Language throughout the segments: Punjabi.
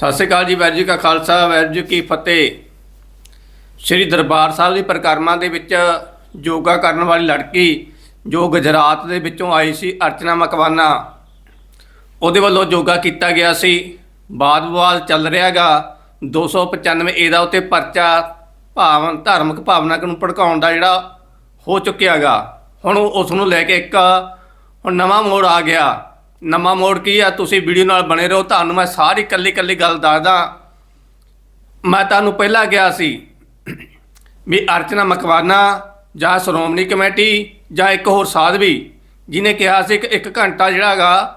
ਸਤਿ ਸ਼੍ਰੀ ਅਕਾਲ ਜੀ, ਵਾਹਿਗੁਰੂ ਜੀ ਕਾ ਖਾਲਸਾ, ਵਾਹਿਗੁਰੂ ਜੀ ਕੀ ਫਤਿਹ। ਸ੍ਰੀ ਦਰਬਾਰ ਸਾਹਿਬ ਦੀ ਪਰਿਕਰਮਾ ਦੇ ਵਿੱਚ ਯੋਗਾ ਕਰਨ ਵਾਲੀ ਲੜਕੀ ਜੋ ਗੁਜਰਾਤ ਦੇ ਵਿੱਚੋਂ ਆਈ ਸੀ, ਅਰਚਨਾ ਮਕਵਾਨਾ, ਉਹਦੇ ਵੱਲੋਂ ਯੋਗਾ ਕੀਤਾ ਗਿਆ ਸੀ। ਬਾਦ ਵਿਵਾਦ ਚੱਲ ਰਿਹਾਗਾ 295 ਏ ਦਾ ਉੱਤੇ ਪਰਚਾ ਭਾਵਨ ਧਾਰਮਿਕ ਭਾਵਨਾ ਨੂੰ ਭੜਕਾਉਣ ਦਾ ਜਿਹੜਾ ਹੋ ਚੁੱਕਿਆਗਾ ਹੁਣ ਉਸ ਨੂੰ ਲੈ ਕੇ ਇੱਕ ਹੁਣ ਨਵਾਂ ਮੋੜ ਆ ਗਿਆ। ਨਵਾਂ ਮੋੜ ਕੀ ਆ? ਤੁਸੀਂ ਵੀਡੀਓ ਨਾਲ ਬਣੇ ਰਹੋ। ਤੁਹਾਨੂੰ ਮੈਂ ਸਾਰੀ ਇਕੱਲੀ ਇਕੱਲੀ ਗੱਲ ਦੱਸਦਾ। ਮੈਂ ਤੁਹਾਨੂੰ ਪਹਿਲਾਂ ਗਿਆ ਸੀ ਵੀ ਅਰਚਨਾ ਮਕਵਾਨਾ ਜਾਂ ਸ਼੍ਰੋਮਣੀ ਕਮੇਟੀ ਜਾਂ ਇੱਕ ਹੋਰ ਸਾਧਵੀ ਜਿਨੇ ਕਿਹਾ ਸੀ ਕਿ ਇੱਕ ਘੰਟਾ ਜਿਹੜਾਗਾ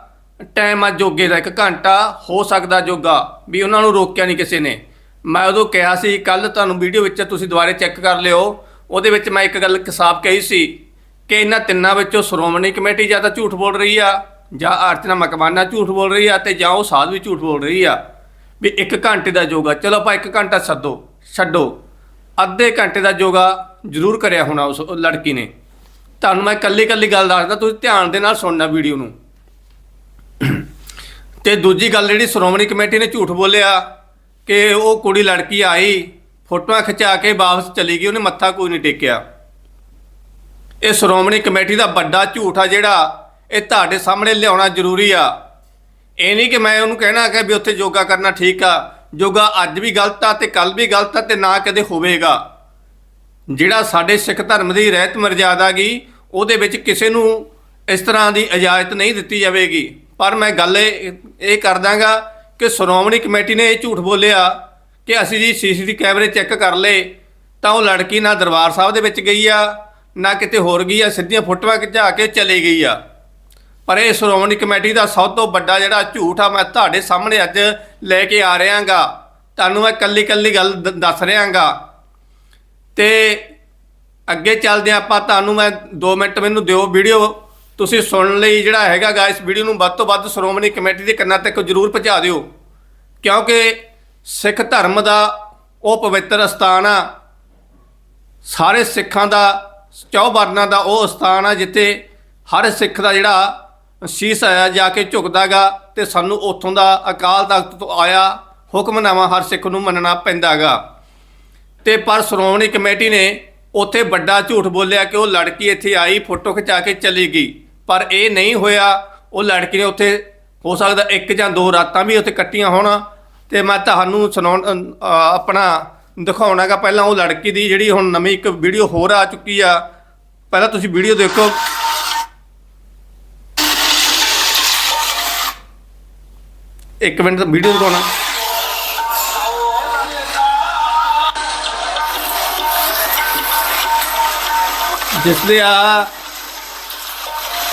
ਟਾਈਮ ਆ ਜੋਗੇ ਦਾ, ਇੱਕ ਘੰਟਾ ਹੋ ਸਕਦਾ ਜੋਗਾ, ਵੀ ਉਹਨਾਂ ਨੂੰ ਰੋਕਿਆ ਨਹੀਂ ਕਿਸੇ ਨੇ। ਮੈਂ ਉਦੋਂ ਕਿਹਾ ਸੀ ਕੱਲ ਤੁਹਾਨੂੰ ਵੀਡੀਓ ਵਿੱਚ ਤੁਸੀਂ ਦੁਬਾਰੇ ਚੈੱਕ ਕਰ ਲਿਓ। ਉਹਦੇ ਵਿੱਚ ਮੈਂ ਇੱਕ ਗੱਲ ਸਾਫ਼ ਕਹੀ ਸੀ ਕਿ ਇਹਨਾਂ ਤਿੰਨਾਂ ਵਿੱਚੋਂ ਸ਼੍ਰੋਮਣੀ ਕਮੇਟੀ ਜਾਂ ਤਾਂ ਝੂਠ ਬੋਲ ਰਹੀ ਆ। ਜਾਂ ਅਰਚਨਾ ਮਕਵਾਨਾ ਝੂਠ ਬੋਲ ਰਹੀ ਆ ਤੇ ਜਾਂ ਉਹ ਸਾਧ ਵੀ ਝੂਠ ਬੋਲ ਰਹੀ ਆ, ਵੀ ਇੱਕ ਘੰਟੇ ਦਾ ਯੋਗਾ ਚਲੋ ਆਪਾਂ ਇੱਕ ਘੰਟਾ ਸੱਦੋ, ਛੱਡੋ। ਅੱਧੇ ਘੰਟੇ ਦਾ ਯੋਗਾ ਜ਼ਰੂਰ ਕਰਿਆ ਹੋਣਾ ਉਸ ਲੜਕੀ ਨੇ। ਤੁਹਾਨੂੰ ਮੈਂ ਕੱਲੀ ਕੱਲੀ ਗੱਲ ਦੱਸਦਾ, ਤੁਸੀਂ ਧਿਆਨ ਦੇ ਨਾਲ ਸੁਣਨਾ ਵੀਡੀਓ ਨੂੰ। ਤੇ ਦੂਜੀ ਗੱਲ ਜਿਹੜੀ ਸ਼੍ਰੋਮਣੀ ਕਮੇਟੀ ਨੇ ਝੂਠ ਬੋਲਿਆ ਕਿ ਉਹ ਕੁੜੀ ਲੜਕੀ ਆਈ, ਫੋਟੋਆਂ ਖਿਚਾ ਕੇ ਵਾਪਸ ਚਲੀ ਗਈ, ਉਹਨੇ ਮੱਥਾ ਕੋਈ ਨਹੀਂ ਟੇਕਿਆ। ਇਹ ਸ਼੍ਰੋਮਣੀ ਕਮੇਟੀ ਦਾ ਵੱਡਾ ਝੂਠ ਆ ਜਿਹੜਾ ਇਹ ਤੁਹਾਡੇ ਸਾਹਮਣੇ ਲਿਆਉਣਾ ਜ਼ਰੂਰੀ ਆ। ਇਹ ਨਹੀਂ ਕਿ ਮੈਂ ਉਹਨੂੰ ਕਹਿਣਾ ਕਿ ਵੀ ਉੱਥੇ ਯੋਗਾ ਕਰਨਾ ਠੀਕ ਆ। ਯੋਗਾ ਅੱਜ ਵੀ ਗਲਤ ਆ ਤੇ ਕੱਲ ਵੀ ਗਲਤ ਆ ਤੇ ਨਾ ਕਦੇ ਹੋਵੇਗਾ। ਜਿਹੜਾ ਸਾਡੇ ਸਿੱਖ ਧਰਮ ਦੀ ਰਹਿਤ ਮਰਜ਼ਾਦਾ ਗੀ ਉਹਦੇ ਵਿੱਚ ਕਿਸੇ ਨੂੰ ਇਸ ਤਰ੍ਹਾਂ ਦੀ ਇਜਾਜ਼ਤ ਨਹੀਂ ਦਿੱਤੀ ਜਾਵੇਗੀ। ਪਰ ਮੈਂ ਗੱਲ ਇਹ ਕਰ ਦਾਂਗਾ ਕਿ ਸ਼੍ਰੋਮਣੀ ਕਮੇਟੀ ਨੇ ਇਹ ਝੂਠ ਬੋਲਿਆ ਕਿ ਅਸੀਂ ਜੀ ਸੀਸੀਟੀਵੀ ਕੈਮਰੇ ਚੈੱਕ ਕਰ ਲਏ, ਤਾਂ ਉਹ ਲੜਕੀ ਨਾ ਦਰਬਾਰ ਸਾਹਿਬ ਦੇ ਵਿੱਚ ਗਈ ਆ, ਨਾ ਕਿਤੇ ਹੋਰ ਗਈ ਆ, ਸਿੱਧੀਆਂ ਫੋਟੋਆਂ ਖਿਚਾ ਕੇ ਚਲੇ ਗਈ ਆ। ਪਰ ਇਹ ਸ਼੍ਰੋਮਣੀ ਕਮੇਟੀ ਦਾ ਸਭ ਤੋਂ ਵੱਡਾ ਜਿਹੜਾ ਝੂਠ ਆ, ਮੈਂ ਤੁਹਾਡੇ ਸਾਹਮਣੇ ਅੱਜ ਲੈ ਕੇ ਆ ਰਿਹਾਗਾ। ਤੁਹਾਨੂੰ ਮੈਂ ਕੱਲੀ ਕੱਲੀ ਗੱਲ ਦ- ਦੱਸ ਰਿਹਾਗਾ। ਤੇ ਅੱਗੇ ਚੱਲਦੇ ਹਾਂ ਆਪਾਂ, ਤੁਹਾਨੂੰ ਮੈਂ 2 ਮਿੰਟ ਮੈਨੂੰ ਦਿਓ ਵੀਡੀਓ। ਤੁਸੀਂ ਸੁਣਨ ਲਈ ਜਿਹੜਾ ਹੈਗਾ ਗਾ, ਇਸ ਵੀਡੀਓ ਨੂੰ ਵੱਧ ਤੋਂ ਵੱਧ ਸ਼੍ਰੋਮਣੀ ਕਮੇਟੀ ਦੇ ਕੰਨਾਂ ਤੱਕ ਜ਼ਰੂਰ ਪਹੁੰਚਾ ਦਿਓ। ਕਿਉਂਕਿ ਸਿੱਖ ਧਰਮ ਦਾ ਉਹ ਪਵਿੱਤਰ ਸਥਾਨ ਆ। ਸਾਰੇ ਸਿੱਖਾਂ ਦਾ, ਚੌ ਵਰਨਾਂ ਦਾ ਉਹ ਸਥਾਨ ਆ, ਜਿੱਥੇ ਹਰ ਸਿੱਖ ਦਾ ਜਿਹੜਾ ਸ਼ੀਸ ਆਇਆ ਜਾ ਕੇ ਝੁਕਦਾਗਾ ਤੇ ਸਾਨੂੰ ਉੱਥੋਂ ਦਾ ਅਕਾਲ ਤਖਤ ਤੋਂ ਆਇਆ ਹੁਕਮਨਾਮਾ ਹਰ ਸਿੱਖ ਨੂੰ ਮੰਨਣਾ ਪੈਂਦਾਗਾ। ਤੇ ਪਰ ਸ਼੍ਰੋਮਣੀ ਕਮੇਟੀ ਨੇ ਉੱਥੇ ਵੱਡਾ ਝੂਠ ਬੋਲਿਆ ਕਿ ਉਹ ਲੜਕੀ ਇੱਥੇ ਆਈ ਫੋਟੋ ਖਿਚਾ ਕੇ ਚਲੀ ਗਈ। ਪਰ ਇਹ ਨਹੀਂ ਹੋਇਆ। ਉਹ ਲੜਕੀ ਨੇ ਉੱਥੇ ਹੋ ਸਕਦਾ ਇੱਕ ਜਾਂ ਦੋ ਰਾਤਾਂ ਵੀ ਉੱਥੇ ਕੱਟੀਆਂ ਹੋਣ। ਤੇ ਮੈਂ ਤੁਹਾਨੂੰ ਸੁਣਾਉਣ ਅ, ਅ, ਆਪਣਾ ਦਿਖਾਉਣਾਗਾ ਪਹਿਲਾਂ ਉਹ ਲੜਕੀ ਦੀ ਜਿਹੜੀ ਹੁਣ ਨਵੀਂ ਇੱਕ ਵੀਡੀਓ ਹੋਰ ਆ ਚੁੱਕੀ ਆ। ਪਹਿਲਾਂ ਤੁਸੀਂ ਵੀਡੀਓ ਦੇਖੋ। ਇੱਕ ਮਿੰਟ ਵੀਡੀਓ ਦਿਖਾਉਣਾ। ਜਿਸ ਦੇ ਆ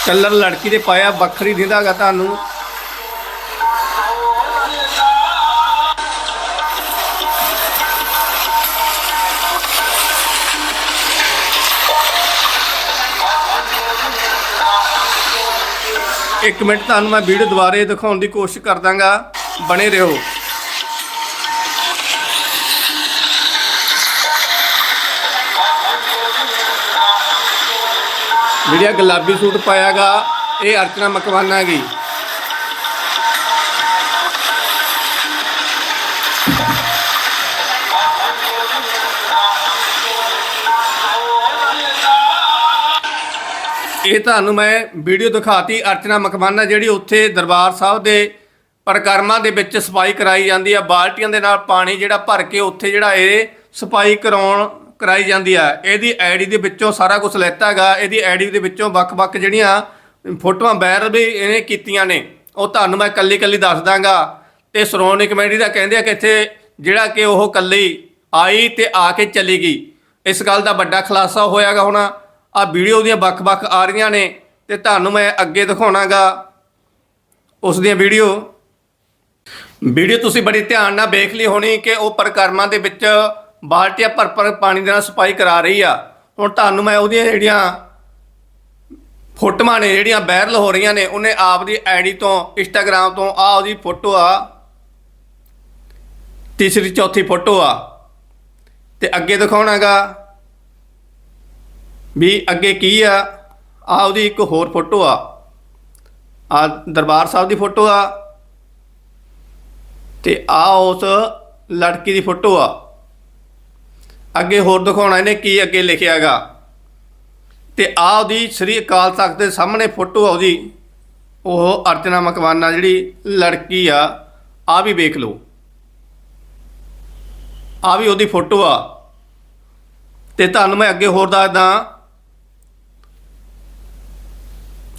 ਕਲਰ ਲੜਕੀ ਦੇ ਪਾਇਆ ਵੱਖਰੀ ਦਿੰਦਾਗਾ ਤੁਹਾਨੂੰ। ਇੱਕ ਮਿੰਟ, ਤੁਹਾਨੂੰ ਮੈਂ ਵੀਡੀਓ ਦੁਬਾਰੇ ਦਿਖਾਉਣ ਦੀ ਕੋਸ਼ਿਸ਼ ਕਰ ਦਾਂਗਾ ਬਣੇ ਰਹੋ। ਜਿਹੜਾ ਗੁਲਾਬੀ ਸੂਟ ਪਾਇਆਗਾ, ਇਹ ਅਰਚਨਾ ਮਕਵਾਨਾ ਗੀ ਇਹ ਤੁਹਾਨੂੰ ਮੈਂ ਵੀਡੀਓ ਦਿਖਾਤੀ ਅਰਚਨਾ ਮਕਵਾਨਾ ਜਿਹੜੀ ਉੱਥੇ ਦਰਬਾਰ ਸਾਹਿਬ ਦੇ ਪਰਿਕਰਮਾ ਦੇ ਵਿੱਚ ਸਫ਼ਾਈ ਕਰਾਈ ਜਾਂਦੀ ਆ, ਬਾਲਟੀਆਂ ਦੇ ਨਾਲ ਪਾਣੀ ਜਿਹੜਾ ਭਰ ਕੇ ਉੱਥੇ ਜਿਹੜਾ ਇਹ ਸਫ਼ਾਈ ਕਰਾਉਣ, ਕਰਾਈ ਜਾਂਦੀ ਆ। ਇਹਦੀ ਆਈਡੀ ਦੇ ਵਿੱਚੋਂ ਸਾਰਾ ਕੁਝ ਲੈਤਾ ਹੈਗਾ, ਇਹਦੀ ਆਈਡੀ ਦੇ ਵਿੱਚੋਂ ਵੱਖ-ਵੱਖ ਜਿਹੜੀਆਂ ਫੋਟੋਆਂ ਵਾਇਰਲ ਵੀ ਇਹਨੇ ਕੀਤੀਆਂ ਨੇ। ਉਹ ਤੁਹਾਨੂੰ ਮੈਂ ਕੱਲੀ ਕੱਲੀ ਦੱਸ ਦਾਂਗਾ। ਤੇ ਸ਼੍ਰੋਮਣੀ ਕਮੇਟੀ ਦਾ ਕਹਿੰਦੇ ਆ ਕਿ ਇੱਥੇ ਜਿਹੜਾ ਕਿ ਉਹ ਕੱਲੀ ਆਈ ਤੇ ਆ ਕੇ ਚਲੀ ਗਈ। ਇਸ ਗੱਲ ਦਾ ਵੱਡਾ ਖੁਲਾਸਾ ਹੋਇਆਗਾ ਹੁਣ। ਆ ਵੀਡੀਓ ਦੀਆਂ ਵੱਖ-ਵੱਖ ਆ ਰਹੀਆਂ ਨੇ ਤੇ ਤੁਹਾਨੂੰ ਮੈਂ ਅੱਗੇ ਦਿਖਾਉਣਾਗਾ ਉਸ ਦੀਆਂ ਵੀਡੀਓ। ਵੀਡੀਓ ਤੁਸੀਂ ਬੜੀ ਧਿਆਨ ਨਾਲ ਵੇਖ ਲਈ ਹੋਣੀ ਕਿ ਉਹ ਪਰਿਕਰਮਾ ਦੇ ਵਿੱਚ ਬਾਲਟੀਆਂ ਭਰ ਭਰ ਪਾਣੀ ਦੇ ਨਾਲ ਸਫ਼ਾਈ ਕਰਾ ਰਹੀ ਆ। ਹੁਣ ਤੁਹਾਨੂੰ ਮੈਂ ਉਹਦੀਆਂ ਜਿਹੜੀਆਂ ਫੋਟੋਆਂ ਨੇ, ਜਿਹੜੀਆਂ ਵਾਇਰਲ ਹੋ ਰਹੀਆਂ ਨੇ, ਉਹਨੇ ਆਪ ਦੀ ਆਈਡੀ ਤੋਂ ਇੰਸਟਾਗ੍ਰam ਤੋਂ ਆ ਉਹਦੀ ਫੋਟੋ ਆ। ਤੀਸਰੀ, ਚੌਥੀ ਫੋਟੋ ਆ। ਤੇ ਅੱਗੇ ਦਿਖਾਉਣਾਗਾ ਵੀ ਅੱਗੇ ਕੀ ਆ? ਆ ਉਹਦੀ ਇੱਕ ਹੋਰ ਫੋਟੋ ਆ। ਆ ਦਰਬਾਰ ਸਾਹਿਬ ਦੀ ਫੋਟੋ ਆ। ਤੇ ਆ ਉਸ ਲੜਕੀ ਦੀ ਫੋਟੋ ਆ। ਅੱਗੇ ਹੋਰ ਦਿਖਾਉਣਾ ਇਹਨੇ ਕੀ ਅੱਗੇ ਲਿਖਿਆਗਾ ਤੇ ਆ ਉਹਦੀ ਸ੍ਰੀ ਅਕਾਲ ਤਖਤ ਦੇ ਸਾਹਮਣੇ ਫੋਟੋ ਆ ਉਹਦੀ। ਉਹ ਅਰਚਨਾ ਮਕਵਾਨਾ ਜਿਹੜੀ ਲੜਕੀ ਆ ਆ ਵੀ ਵੇਖ ਲਓ। ਆ ਵੀ ਉਹਦੀ ਫੋਟੋ ਆ। ਤੇ ਤੁਹਾਨੂੰ ਮੈਂ ਅੱਗੇ ਹੋਰ ਦੱਸਦਾ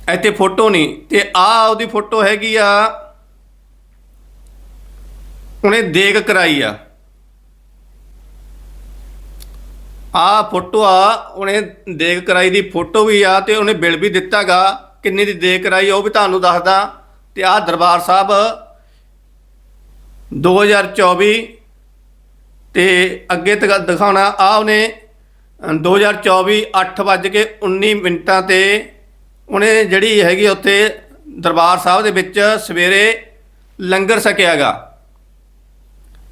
ਇੱਥੇ ਫੋਟੋ ਨਹੀਂ ਤੇ ਆ ਉਹਦੀ ਫੋਟੋ ਹੈਗੀ ਆ ਉਹਨੇ ਦੇਗ ਕਰਾਈ ਆ। ਆ ਫੋਟੋ ਆ ਉਹਨੇ ਦੇਗ ਕਰਾਈ ਦੀ ਫੋਟੋ ਵੀ ਆ ਤੇ ਉਹਨੇ ਬਿੱਲ ਵੀ ਦਿੱਤਾਗਾ ਕਿੰਨੀ ਦੀ ਦੇਖ ਕਰਾਈ ਉਹ ਵੀ ਤੁਹਾਨੂੰ ਦੱਸਦਾ। ਤੇ ਆ ਦਰਬਾਰ ਸਾਹਿਬ 2024 ਤੇ ਅੱਗੇ ਤੱਕ ਦਿਖਾਉਣਾ ਆ ਉਹਨੇ ਅ, 2024 8:19 ਮਿੰਟਾਂ ਤੇ ਉਹਨੇ ਜਿਹੜੀ ਹੈਗੀ ਉੱਥੇ ਦਰਬਾਰ ਸਾਹਿਬ ਦੇ ਵਿੱਚ ਸਵੇਰੇ ਲੰਗਰ ਛਕਿਆਗਾ।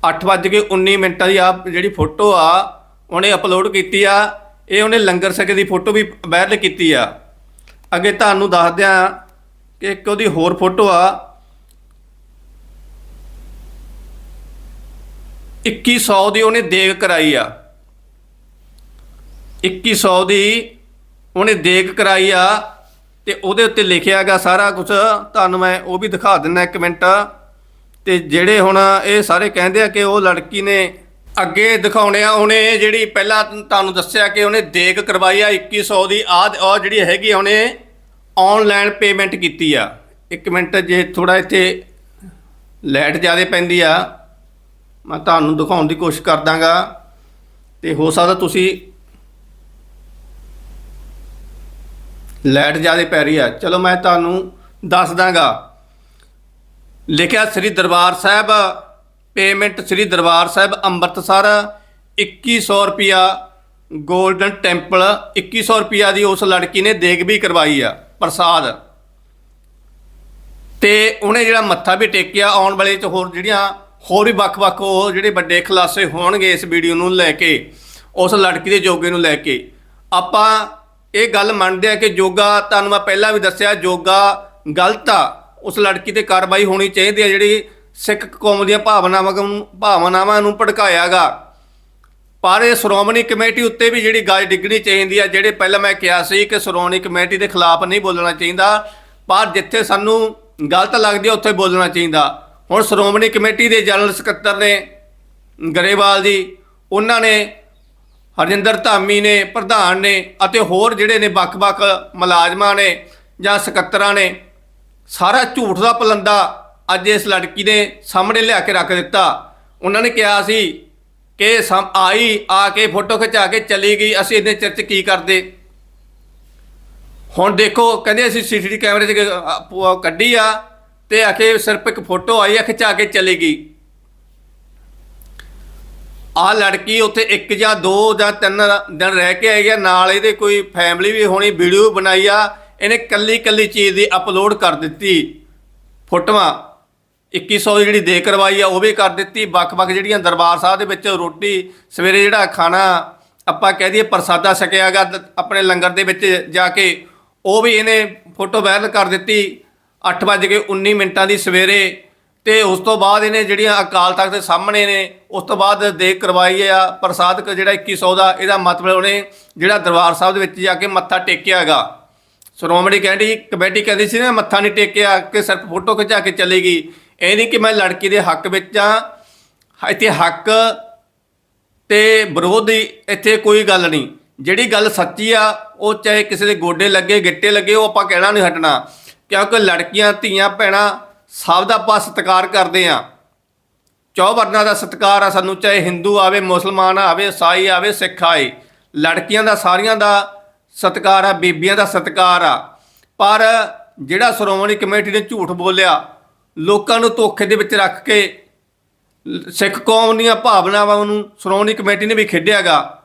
8:19 ਮਿੰਟਾਂ ਦੀ ਆ ਜਿਹੜੀ ਫੋਟੋ ਆ, ਉਹਨੇ ਅਪਲੋਡ ਕੀਤੀ ਆ। ਇਹ ਉਹਨੇ ਲੰਗਰ ਛਕੇ ਦੀ ਫੋਟੋ ਵੀ ਵਾਇਰਲ ਕੀਤੀ ਆ। ਅੱਗੇ ਤੁਹਾਨੂੰ ਦੱਸ ਦਿਆਂ ਕਿ ਇੱਕ ਉਹਦੀ ਹੋਰ ਫੋਟੋ ਆ। 2100 ਦੀ ਉਹਨੇ ਦੇਗ ਕਰਾਈ ਆ। 2100 ਦੀ ਉਹਨੇ ਦੇਗ ਕਰਾਈ ਆ। ਤੇ ਉਹਦੇ ਉੱਤੇ ਲਿਖਿਆਗਾ ਸਾਰਾ ਕੁਝ ਤੁਹਾਨੂੰ ਮੈਂ ਉਹ ਵੀ ਦਿਖਾ ਦਿੰਦਾ ਇੱਕ ਮਿੰਟ। ਤੇ ਜਿਹੜੇ ਹੁਣ ਇਹ ਸਾਰੇ ਕਹਿੰਦੇ ਆ ਕਿ ਉਹ ਲੜਕੀ ਨੇ ਅੱਗੇ ਦਿਖਾਉਣੇ ਆ ਉਹਨੇ ਜਿਹੜੀ ਪਹਿਲਾਂ ਤੁਹਾਨੂੰ ਦੱਸਿਆ ਕਿ ਉਹਨੇ ਦੇਗ ਕਰਵਾਈ ਆ 2100 ਦੀ ਆਦ ਉਹ ਜਿਹੜੀ ਹੈਗੀ ਆ ਉਹਨੇ ਆਨਲਾਈਨ ਪੇਮੈਂਟ ਕੀਤੀ ਆ। ਇੱਕ ਮਿੰਟ, ਜੇ ਥੋੜਾ ਇੱਥੇ ਲਾਈਟ ਜ਼ਿਆਦਾ ਪੈਂਦੀ ਆ, ਮੈਂ ਤੁਹਾਨੂੰ ਦਿਖਾਉਣ ਦੀ ਕੋਸ਼ਿਸ਼ ਕਰਦਾਗਾ। ਤੇ ਹੋ ਸਕਦਾ ਤੁਸੀਂ ਲਾਈਟ ਜ਼ਿਆਦਾ ਪੈ ਰਹੀ ਆ। ਚਲੋ ਮੈਂ ਤੁਹਾਨੂੰ ਦੱਸ ਦਾਂਗਾ। ਲਿਖਿਆ ਸ੍ਰੀ ਦਰਬਾਰ ਸਾਹਿਬ ਪੇਮੈਂਟ ਸ੍ਰੀ ਦਰਬਾਰ ਸਾਹਿਬ, ਅੰਮ੍ਰਿਤਸਰ 2100 ਰੁਪਿਆ 골ਡਨ ਟੈਂਪਲ 2100 ਰੁਪਿਆ ਦੀ ਉਸ ਲੜਕੀ ਨੇ ਦੇਗ ਵੀ ਕਰਵਾਈ ਆ, ਪ੍ਰਸਾਦ। ਤੇ ਉਹਨੇ ਜਿਹੜਾ ਮੱਥਾ ਵੀ ਟੇਕਿਆ, ਆਉਣ ਵਾਲੇ ਚ ਹੋਰ ਜਿਹੜੀਆਂ ਹੋਰ ਵੀ ਵੱਖ-ਵੱਖ ਉਹ ਜਿਹੜੇ ਵੱਡੇ ਖੁਲਾਸੇ ਹੋਣਗੇ ਇਸ ਵੀਡੀਓ ਨੂੰ ਲੈ ਕੇ, ਉਸ ਲੜਕੀ ਦੇ ਜੋਗੇ ਨੂੰ ਲੈ ਕੇ। ਆਪਾਂ ਇਹ ਗੱਲ ਮੰਨਦੇ ਆ ਕਿ ਜੋਗਾ, ਤੁਹਾਨੂੰ ਮੈਂ ਪਹਿਲਾਂ ਵੀ ਦੱਸਿਆ, ਜੋਗਾ ਗਲਤ ਆ। ਉਸ ਲੜਕੀ ਤੇ ਕਾਰਵਾਈ ਹੋਣੀ ਚਾਹੀਦੀ ਹੈ ਜਿਹੜੀ ਸਿੱਖ ਕੌਮ ਦੀਆਂ ਭਾਵਨਾਵਾਂ ਨੂੰ ਭਾਵਨਾਵਾਂ ਨੂੰ ਭੜਕਾਇਆਗਾ। ਪਰ ਇਹ ਸ਼੍ਰੋਮਣੀ ਕਮੇਟੀ ਉੱਤੇ ਵੀ ਜਿਹੜੀ ਗੱਲ ਡਿੱਗਣੀ ਚਾਹੀਦੀ ਆ, ਜਿਹੜੇ ਪਹਿਲਾਂ ਮੈਂ ਕਿਹਾ ਸੀ ਕਿ ਸ਼੍ਰੋਮਣੀ ਕਮੇਟੀ ਦੇ ਖਿਲਾਫ ਨਹੀਂ ਬੋਲਣਾ ਚਾਹੀਦਾ, ਪਰ ਜਿੱਥੇ ਸਾਨੂੰ ਗਲਤ ਲੱਗਦੀ ਹੈ ਉੱਥੇ ਬੋਲਣਾ ਚਾਹੀਦਾ। ਹੁਣ ਸ਼੍ਰੋਮਣੀ ਕਮੇਟੀ ਦੇ ਜਨਰਲ ਸਕੱਤਰ ਨੇ ਗਰੇਵਾਲ ਜੀ, ਉਹਨਾਂ ਨੇ ਹਰਜਿੰਦਰ ਧਾਮੀ ਨੇ ਪ੍ਰਧਾਨ ਨੇ ਅਤੇ ਹੋਰ ਜਿਹੜੇ ਨੇ ਵੱਖ-ਵੱਖ ਮੁਲਾਜ਼ਮਾਂ ਨੇ ਜਾਂ ਸਕੱਤਰਾਂ ਨੇ ਸਾਰਾ ਝੂਠ ਦਾ ਪਲੰਦਾ ਅੱਜ ਇਸ ਲੜਕੀ ਦੇ ਸਾਹਮਣੇ ਲਿਆ ਕੇ ਰੱਖ ਦਿੱਤਾ। ਉਹਨਾਂ ਨੇ ਕਿਹਾ ਸੀ ਕਿ ਸਮ ਆਈ ਆ ਕੇ ਫੋਟੋ ਖਿਚਾ ਕੇ ਚਲੀ ਗਈ ਅਸੀਂ ਇਹਦੇ ਚਿਰ 'ਚ ਕੀ ਕਰਦੇ? ਹੁਣ ਦੇਖੋ ਕਹਿੰਦੇ ਅਸੀਂ ਸੀਸੀਟੀਵੀ ਕੈਮਰੇ 'ਚ ਅ, ਪ- ਕੱਢੀ ਆ ਤੇ ਆਖੇ ਸਿਰਫ ਇੱਕ ਫੋਟੋ ਆਈ ਆ ਖਿਚਾ ਕੇ ਚਲੀ ਗਈ। ਆ ਲੜਕੀ ਉੱਥੇ ਇੱਕ ਜਾਂ ਦੋ ਜਾਂ ਤਿੰਨ ਦਿਨ ਰਹਿ ਕੇ ਆਈ ਆ, ਨਾਲ ਇਹਦੇ ਕੋਈ ਫੈਮਿਲੀ ਵੀ ਹੋਣੀ ਵੀਡੀਓ ਬਣਾਈ ਆ, ਇਹਨੇ ਕੱਲੀ ਕੱਲੀ ਚੀਜ਼ ਦੀ ਅਪਲੋਡ ਕਰ ਦਿੱਤੀ। ਫੋਟੋਆਂ 2100 ਦੀ ਜਿਹੜੀ ਦੇ ਕਰਵਾਈ ਆ, ਉਹ ਵੀ ਕਰ ਦਿੱਤੀ। ਵੱਖ-ਵੱਖ ਜਿਹੜੀਆਂ ਦਰਬਾਰ ਸਾਹਿਬ ਦੇ ਵਿੱਚ ਰੋਟੀ, ਸਵੇਰੇ ਜਿਹੜਾ ਖਾਣਾ ਆਪਾਂ ਕਹਿ ਦਈਏ ਪ੍ਰਸਾਦਾ ਛਕਿਆਗਾ ਦ- ਆਪਣੇ ਲੰਗਰ ਦੇ ਵਿੱਚ ਜਾ ਕੇ, ਉਹ ਵੀ ਇਹਨੇ ਫੋਟੋ ਵਾਇਰਲ ਕਰ ਦਿੱਤੀ। 8:19 ਮਿੰਟਾਂ ਦੀ ਸਵੇਰੇ ਤੇ ਉਸ ਤੋਂ ਬਾਅਦ ਇਹਨੇ ਜਿਹੜੀਆਂ ਅਕਾਲ ਤਖਤ ਦੇ ਸਾਹਮਣੇ ਨੇ, ਉਸ ਤੋਂ ਬਾਅਦ ਦੇਖ ਕਰਵਾਈ ਆ ਪ੍ਰਸਾਦ ਕ ਜਿਹੜਾ 2100 ਦਾ, ਇਹਦਾ ਮਤਲਬ ਉਹਨੇ ਜਿਹੜਾ ਦਰਬਾਰ ਸਾਹਿਬ ਦੇ ਵਿੱਚ ਜਾ ਕੇ ਮੱਥਾ ਟੇਕਿਆ ਹੈਗਾ। ਸ਼੍ਰੋਮਣੀ ਕਹਿੰਦੀ ਕਮੇਟੀ ਕਹਿੰਦੀ ਸੀ ਨਾ, ਮੱਥਾ ਨਹੀਂ ਟੇਕਿਆ, ਕਿ ਸਿਰਫ ਫੋਟੋ ਖਿਚਾ ਕੇ ਚਲੇਗੀ ਇਹ ਨਹੀਂ ਕਿ ਮੈਂ ਲੜਕੀ ਦੇ ਹੱਕ ਵਿੱਚ ਆ, ਇੱਥੇ ਹੱਕ ਤੇ ਵਿਰੋਧ ਦੀ ਇੱਥੇ ਕੋਈ ਗੱਲ ਨਹੀਂ। ਜਿਹੜੀ ਗੱਲ ਸੱਚੀ ਆ, ਉਹ ਚਾਹੇ ਕਿਸੇ ਦੇ ਗੋਡੇ ਲੱਗੇ, ਗਿੱਟੇ ਲੱਗੇ, ਉਹ ਆਪਾਂ ਕਹਿਣਾ ਨਹੀਂ ਹਟਣਾ। ਕਿਉਂਕਿ ਲੜਕੀਆਂ, ਧੀਆਂ, ਭੈਣਾਂ ਸਭ ਦਾ ਆਪਾਂ ਸਤਿਕਾਰ ਕਰਦੇ ਆ ਚੌ ਵਰਨਾਂ ਦਾ ਸਤਿਕਾਰ ਆ ਸਾਨੂੰ, ਚਾਹੇ ਹਿੰਦੂ ਆਵੇ, ਮੁਸਲਮਾਨ ਆਵੇ, ਈਸਾਈ ਆਵੇ, ਸਿੱਖ ਆਏ। ਲੜਕੀਆਂ ਦਾ, ਸਾਰੀਆਂ ਦਾ ਸਤਿਕਾਰ ਆ, ਬੀਬੀਆਂ ਦਾ ਸਤਿਕਾਰ ਆ। ਪਰ ਜਿਹੜਾ ਸ਼੍ਰੋਮਣੀ ਕਮੇਟੀ ਨੇ ਝੂਠ ਬੋਲਿਆ, ਲੋਕਾਂ ਨੂੰ ਧੋਖੇ ਦੇ ਵਿੱਚ ਰੱਖ ਕੇ, ਸਿੱਖ ਕੌਮ ਦੀਆਂ ਭਾਵਨਾਵਾਂ ਨੂੰ ਸ਼੍ਰੋਮਣੀ ਕਮੇਟੀ ਨੇ ਵੀ ਖੇਡਿਆਗਾ।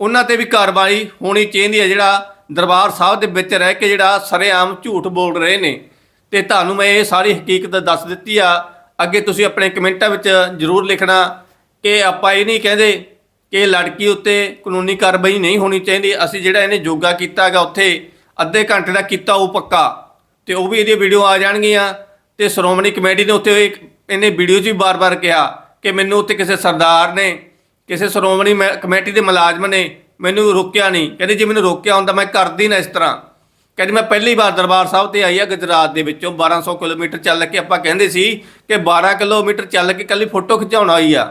ਉਹਨਾਂ ਤੇ ਵੀ ਕਾਰਵਾਈ ਹੋਣੀ ਚਾਹੀਦੀ ਹੈ ਜਿਹੜਾ ਦਰਬਾਰ ਸਾਹਿਬ ਦੇ ਵਿੱਚ ਰਹਿ ਕੇ ਜਿਹੜਾ ਸਰੇਆਮ ਝੂਠ ਬੋਲ ਰਹੇ ਨੇ। ਤੇ ਤੁਹਾਨੂੰ ਮੈਂ ਇਹ ਸਾਰੀ ਹਕੀਕਤ ਦੱਸ ਦਿੱਤੀ ਆ। ਅੱਗੇ ਤੁਸੀਂ ਆਪਣੇ ਕਮੈਂਟਾਂ ਵਿੱਚ ਜ਼ਰੂਰ ਲਿਖਣਾ ਕਿ ਆਪਾਂ ਇਹ ਨਹੀਂ ਕਹਿੰਦੇ ਕਿ ਲੜਕੀ ਉੱਤੇ ਕਾਨੂੰਨੀ ਕਾਰਵਾਈ ਨਹੀਂ ਹੋਣੀ ਚਾਹੀਦੀ। ਅਸੀਂ ਜਿਹੜਾ ਇਹਨੇ ਯੋਗਾ ਕੀਤਾ ਹੈਗਾ ਉੱਥੇ, ਅੱਧੇ ਘੰਟੇ ਦਾ ਕੀਤਾ ਉਹ ਪੱਕਾ। ਤੇ ਉਹ ਵੀ ਇਹਦੀ ਵੀਡੀਓ ਆ ਜਾਣਗੀਆਂ ਤੇ ਸ਼੍ਰੋਮਣੀ ਕਮੇਟੀ ਨੇ ਉੱਤੇ ਇੱਕ ਇਹਨੇ ਵੀਡੀਓ 'ਚ ਵੀ ਬਾਰ-ਬਾਰ ਕਿਹਾ ਕਿ ਮੈਨੂੰ ਉੱਤੇ ਕਿਸੇ ਸਰਦਾਰ ਨੇ, ਕਿਸੇ ਸ਼੍ਰੋਮਣੀ ਮੈਂ- ਕਮੇਟੀ ਦੇ ਮੁਲਾਜ਼ਮ ਨੇ ਮੈਨੂੰ ਰੋਕਿਆ ਨਹੀਂ। ਕਹਿੰਦੇ ਜੇ ਮੈਨੂੰ ਰੋਕਿਆ ਹੁੰਦਾ ਮੈਂ ਕਰਦੀ ਨਾ ਇਸ ਤਰ੍ਹਾਂ। ਕਹਿੰਦੇ ਮੈਂ ਪਹਿਲੀ ਵਾਰ ਦਰਬਾਰ ਸਾਹਿਬ ਤੇ ਆਈ ਆ ਗੁਜਰਾਤ ਦੇ ਵਿੱਚੋਂ 1200 ਕਿਲੋਮੀਟਰ ਚੱਲ ਕੇ ਆਪਾਂ ਕਹਿੰਦੇ ਸੀ ਕਿ 12 ਕਿਲੋਮੀਟਰ ਚੱਲ ਕੇ ਕੱਲੀ ਫੋਟੋ ਖਿਚਾਉਣ ਆਈ ਆ।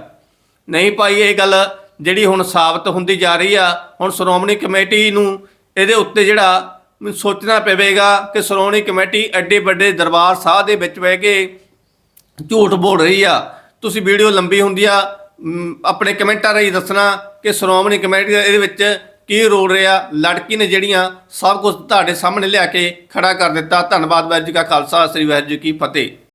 ਨਹੀਂ ਭਾਈ, ਇਹ ਗੱਲ ਜਿਹੜੀ ਹੁਣ ਸਾਬਤ ਹੁੰਦੀ ਜਾ ਰਹੀ ਆ, ਹੁਣ ਸ਼੍ਰੋਮਣੀ ਕਮੇਟੀ ਨੂੰ ਇਹਦੇ ਉੱਤੇ ਜਿਹੜਾ ਸੋਚਣਾ ਪਵੇਗਾ ਕਿ ਸ਼੍ਰੋਮਣੀ ਕਮੇਟੀ ਐਡੇ ਵੱਡੇ ਦਰਬਾਰ ਸਾਹਿਬ ਦੇ ਵਿੱਚ ਬਹਿ ਕੇ ਝੂਠ ਬੋਲ ਰਹੀ ਆ। ਤੁਸੀਂ ਵੀਡੀਓ ਲੰਬੀ ਹੁੰਦੀ ਆ ਆਪਣੇ ਕਮੈਂਟਾਂ ਰਾਹੀਂ ਦੱਸਣਾ ਕਿ ਸ਼੍ਰੋਮਣੀ ਕਮੇਟੀ ਇਹਦੇ ਵਿੱਚ ਕੀ ਰੋਲ ਰਿਹਾ? ਲੜਕੀ ਨੇ ਜਿਹੜੀਆਂ ਸਭ ਕੁਝ ਤੁਹਾਡੇ ਸਾਹਮਣੇ ਲਿਆ ਕੇ ਖੜਾ ਕਰ ਦਿੱਤਾ। ਧੰਨਵਾਦ ਵਾਹਿਗੁਰੂ ਜੀ ਕਾ ਖਾਲਸਾ, ਸ੍ਰੀ ਵਾਹਿਗੁਰੂ ਜੀ ਕੀ ਫਤਿਹ।